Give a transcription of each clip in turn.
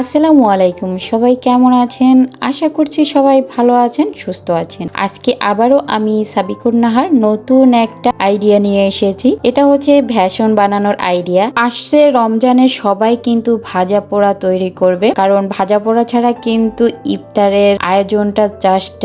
আসসালামু আলাইকুম, সবাই কেমন আছেন? আশা করছি সবাই ভালো আছেন, সুস্থ আছেন। আজকে আবারও আমি সাবিকুর নাহার নতুন একটা আইডিয়া নিয়ে এসেছি। এটা হচ্ছে ভ্যাসন বানানোর আইডিয়া। আসছে রমজানে সবাই কিন্তু ভাজা পোড়া তৈরি করবে। কারণ ভাজা পোড়া ছাড়া কিন্তু ইফতারের আয়োজনটা জাস্ট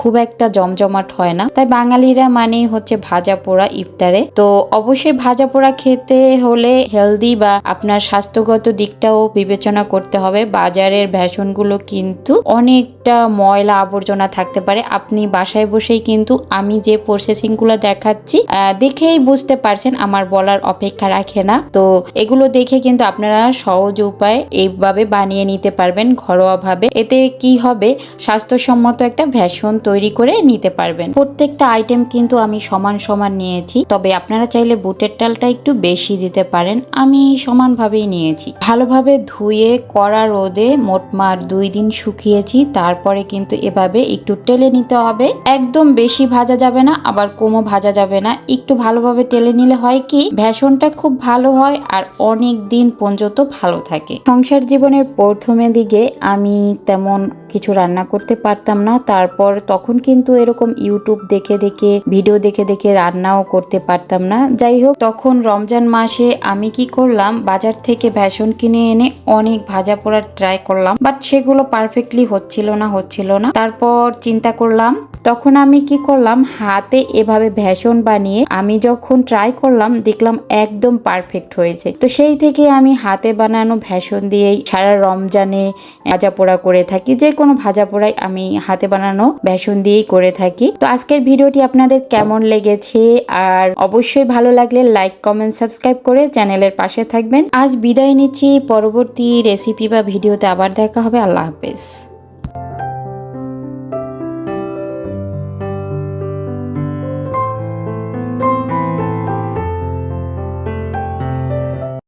খুব একটা জমজমাট হয় না। তাই বাঙালিরা মানেই হচ্ছে ভাজা পোড়া ইফতারে। তো অবশ্যই ভাজা পোড়া খেতে হলে হেলদি বা আপনার স্বাস্থ্যগত দিকটাও বিবেচনা করতে হবে। বাজারের ভ্যাসনগুলো কিন্তু অনেকটা ময়লা আবর্জনা থাকতে পারে। আপনি বাসায় বসেই কিন্তু আমি যে প্রসেসিংগুলো দেখাচ্ছি দেখেই বুঝতে পারছেন আমার বলার অপেক্ষা রাখে না। তো এগুলো দেখে কিন্তু আপনারা সহজ উপায় এইভাবে বানিয়ে নিতে পারবেন ঘরোয়াভাবে। এতে কি হবে? স্বাস্থ্যসম্মত একটা ভ্যাসন তৈরি করে নিতে পারবেন। প্রত্যেকটা আইটেম কিন্তু আমি সমান সমান নিয়েছি। তবে আপনারা চাইলে বুটের ডালটা একটু বেশি দিতে পারেন। আমি সমানভাবেই নিয়েছি। ভালোভাবে ধুয়ে কড়া রোদে মোটমাট দুই দিন শুকিয়েছি, তারপরে কিন্তু এভাবে একটু টেলে নিতে হবে। একদম বেশি ভাজা যাবে না, আবার কোমো ভাজা যাবে না। একটু ভালোভাবে টেলে নিলে হয় কি ভ্যাসনটা খুব ভালো হয় আর অনেক দিন পর্যন্ত ভালো থাকে। সংসার জীবনের প্রথমে দিকে আমি তেমন কিছু রান্না করতে পারতাম না, তারপর তখন কিন্তু এরকম ইউটিউব দেখে দেখে, ভিডিও দেখে দেখে রান্নাও করতে পারতাম না। যাই হোক, তখন রমজান মাসে আমি কি করলাম, বাজার থেকে ভ্যাসন কিনে এনে অনেক ভাজা পোড়ার ট্রাই করলাম বাট সেগুলো পারফেক্টলি হচ্ছিল না হচ্ছিল না। তারপর চিন্তা করলাম, তখন আমি কি করলাম, হাতে এভাবে ভ্যাসন বানিয়ে আমি যখন ট্রাই করলাম, দেখলাম একদম পারফেক্ট হয়েছে। তো সেই থেকে আমি হাতে বানানো ভ্যাসন দিয়েই সারা রমজানে ভাজা পোড়া করে থাকি, যে কোনো ভাজা আমি হাতে বানানো ভ্যাসন দিয়েই করে থাকি। তো আজকের ভিডিওটি আপনাদের কেমন লেগেছে, আর অবশ্যই ভালো লাগলে লাইক কমেন্ট সাবস্ক্রাইব করে চ্যানেলের পাশে থাকবেন। আজ বিদায় নিচ্ছি, পরবর্তী রেসিপি বা ভিডিওতে আবার দেখা হবে। আল্লাহ হাফেজ।